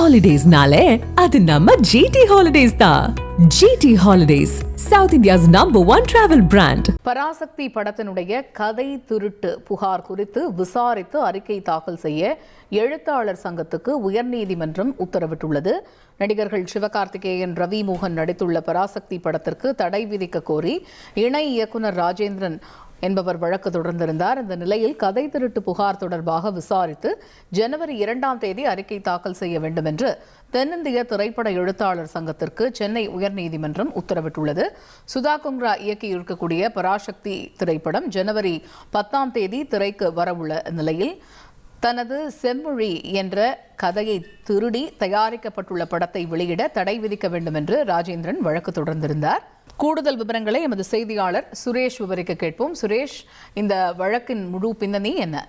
ஹாலிடேஸ்னாலே அது நம்ம ஜிடி ஹாலிடேஸ் தான் GT holidays south India's number one travel brand Parasakthi படத்தினுடைய கதை திருட்டு புகார் குறித்து விசாரித்து அறிக்கை தாக்கல் செய்ய எழுத்தாளர் சங்கத்துக்கு உயர்நீதிமன்றம் உத்தரவிட்டுள்ளது. நடிகர்கள் சிவகார்த்திகேயன் ரவி மோகன் நடித்துள்ள பராசக்தி படத்திற்கு தடை விதிக்க கோரி இணை இயக்குனர் ராஜேந்திரன் என்பவர் வழக்கு தொடர்ந்திருந்தார். இந்த நிலையில் கதை திருட்டு புகார் தொடர்பாக விசாரித்து ஜனவரி இரண்டாம் தேதி அறிக்கை தாக்கல் செய்ய வேண்டும் என்று தென்னிந்திய திரைப்பட எழுத்தாளர் சங்கத்திற்கு சென்னை உயர்நீதிமன்றம் உத்தரவிட்டுள்ளது. சுதா குங்ரா இயக்கியிருக்கக்கூடிய பராசக்தி திரைப்படம் ஜனவரி பத்தாம் தேதி திரைக்கு வரவுள்ள நிலையில் தனது செம்மொழி என்ற கதையை திருடி தயாரிக்கப்பட்டுள்ள படத்தை வெளியிட தடை விதிக்க வேண்டும் என்று ராஜேந்திரன் வழக்கு தொடர்ந்திருந்தார். கூடுதல் விவரங்களை எமது செய்தியாளர் சுரேஷ் விவரிக்க கேட்போம். சுரேஷ் இந்த வழக்கின் முழு பின்னணி என்ன?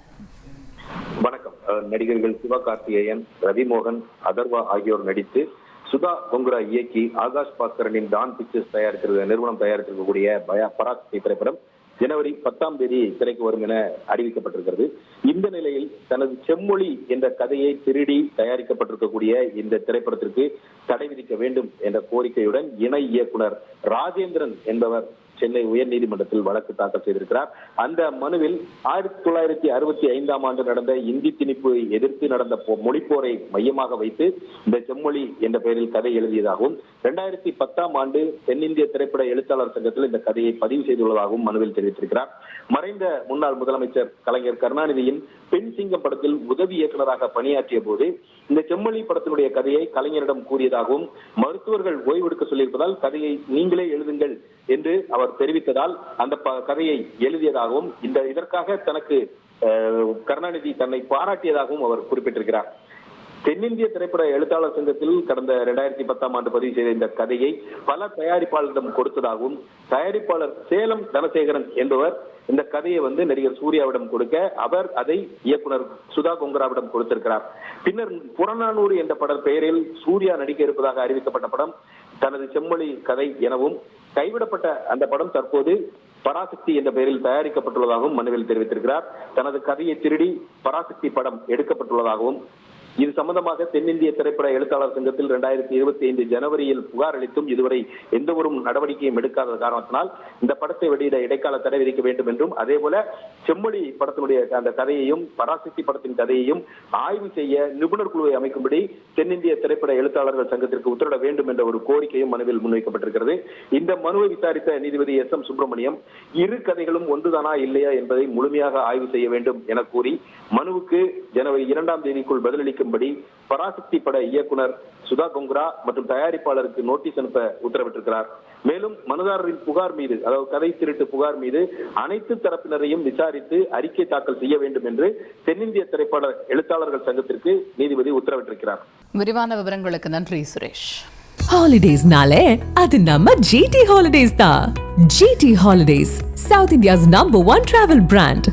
வணக்கம். அஹ் நடிகர்கள் சிவகார்த்திகேயன் ரவிமோகன் அதர்வா ஆகியோர் நடித்து சுதா கொங்குரா இயக்கி ஆகாஷ் பாஸ்கரனின் டான் பிக்சர்ஸ் தயாரித்திருக்க நிறுவனம் தயாரித்திருக்கக்கூடிய பயா பராசக்தி திரைப்படம் ஜனவரி பத்தாம் தேதி திரைக்கு வரும் என அறிவிக்கப்பட்டிருக்கிறது. இந்த நிலையில் தனது செம்மொழி என்ற கதையை திருடி தயாரிக்கப்பட்டிருக்கக்கூடிய இந்த திரைப்படத்திற்கு தடை விதிக்க வேண்டும் என்ற கோரிக்கையுடன் இணை இயக்குனர் ராஜேந்திரன் என்பவர் சென்னை உயர்நீதிமன்றத்தில் வழக்கு தாக்கல் செய்திருக்கிறார். அந்த மனுவில் ஆயிரத்தி தொள்ளாயிரத்தி அறுபத்தி ஐந்தாம் ஆண்டு நடந்த இந்தி திணிப்பு எதிர்த்து நடந்த மொழிப்போரை மையமாக வைத்து இந்த செம்மொழி என்ற பெயரில் கதை எழுதியதாகவும் இரண்டாயிரத்தி பத்தாம் ஆண்டு தென்னிந்திய திரைப்பட எழுத்தாளர் சங்கத்தில் இந்த கதையை பதிவு செய்துள்ளதாகவும் மனுவில் தெரிவித்திருக்கிறார். மறைந்த முன்னாள் முதலமைச்சர் கலைஞர் கருணாநிதியின் பெண் சிங்கம் படத்தில் உதவி இயக்குநராக பணியாற்றிய போது இந்த செம்மொழி படத்தினுடைய கதையை கலைஞரிடம் கூறியதாகவும் மருத்துவர்கள் ஓய்வெடுக்க சொல்லியிருப்பதால் கதையை நீங்களே எழுதுங்கள் என்று அவர் அவர் தெரிவித்ததால் அந்த கதையை எழுதியதாகவும் இந்த இதற்காக தனக்கு கருணாநிதி தன்னை பாராட்டியதாகவும் அவர் குறிப்பிட்டிருக்கிறார். தென்னிந்திய திரைப்பட எழுத்தாளர் சங்கத்தில் கடந்த இரண்டாயிரத்தி பத்தாம் ஆண்டு பதிவு செய்த இந்த கதையை பல தயாரிப்பாளரிடம் கொடுத்ததாகவும் தயாரிப்பாளர் சேலம் தனசேகரன் என்பவர் இந்த கதையை வந்து நடிகர் சூர்யாவிடம் கொடுக்க அவர் அதை இயக்குனர் சுதா கொங்கராவிடம் கொடுத்திருக்கிறார். பின்னர் புறநானூறு என்ற பட பெயரில் சூர்யா நடிக்க இருப்பதாக அறிவிக்கப்பட்ட படம் தனது செம்மொழி கதை எனவும் கைவிடப்பட்ட அந்த படம் தற்போது பராசக்தி என்ற பெயரில் தயாரிக்கப்பட்டுள்ளதாகவும் மனுவில் தெரிவித்திருக்கிறார். தனது கதையை திருடி பராசக்தி படம் எடுக்கப்பட்டுள்ளதாகவும் இது சம்பந்தமாக தென்னிந்திய திரைப்பட எழுத்தாளர் சங்கத்தில் இரண்டாயிரத்தி இருபத்தி ஐந்து ஜனவரியில் புகார் அளித்தும் இதுவரை எந்த ஒரு நடவடிக்கையும் எடுக்காத காரணத்தினால் இந்த படத்தை வெளியிட இடைக்கால தடை விதிக்க வேண்டும் என்றும் அதே போல செம்மொழி படத்தினுடைய அந்த கதையையும் பராசக்தி படத்தின் கதையையும் ஆய்வு செய்ய நிபுணர் குழுவை அமைக்கும்படி தென்னிந்திய திரைப்பட எழுத்தாளர்கள் சங்கத்திற்கு உத்தரவிட வேண்டும் என்ற ஒரு கோரிக்கையும் மனுவில் முன்வைக்கப்பட்டிருக்கிறது. இந்த மனுவை விசாரித்த நீதிபதி எஸ் எம் சுப்பிரமணியம் இரு கதைகளும் ஒன்றுதானா இல்லையா என்பதை முழுமையாக ஆய்வு செய்ய வேண்டும் என கூறி மனுவுக்கு ஜனவரி இரண்டாம் தேதிக்குள் பதிலளிக்கும்படி பராசக்தி பட இயக்குனர் சுதா கொங்குரா மற்றும் தயாரிப்பாளருக்கு நோட்டீஸ் அனுப்ப உத்தரவிட்டிருக்கிறார். மேலும் மனுதாரரின் புகார் மீது அதாவது கதை திருட்டு புகார் மீது அனைத்து தரப்பினரையும் விசாரித்து அறிக்கை தாக்கல் செய்ய வேண்டும் என்று தென்னிந்திய திரைப்பட எழுத்தாளர்கள் சங்கத்திற்கு நீதிபதி உத்தரவிட்டிருக்கிறார். விரிவான விவரங்களுக்கு நன்றி சுரேஷ். ஹாலிடேஸ்னாலே அது நம்ம ஜிடி ஹாலிடேஸ் தான். GT Holidays South India's number one travel brand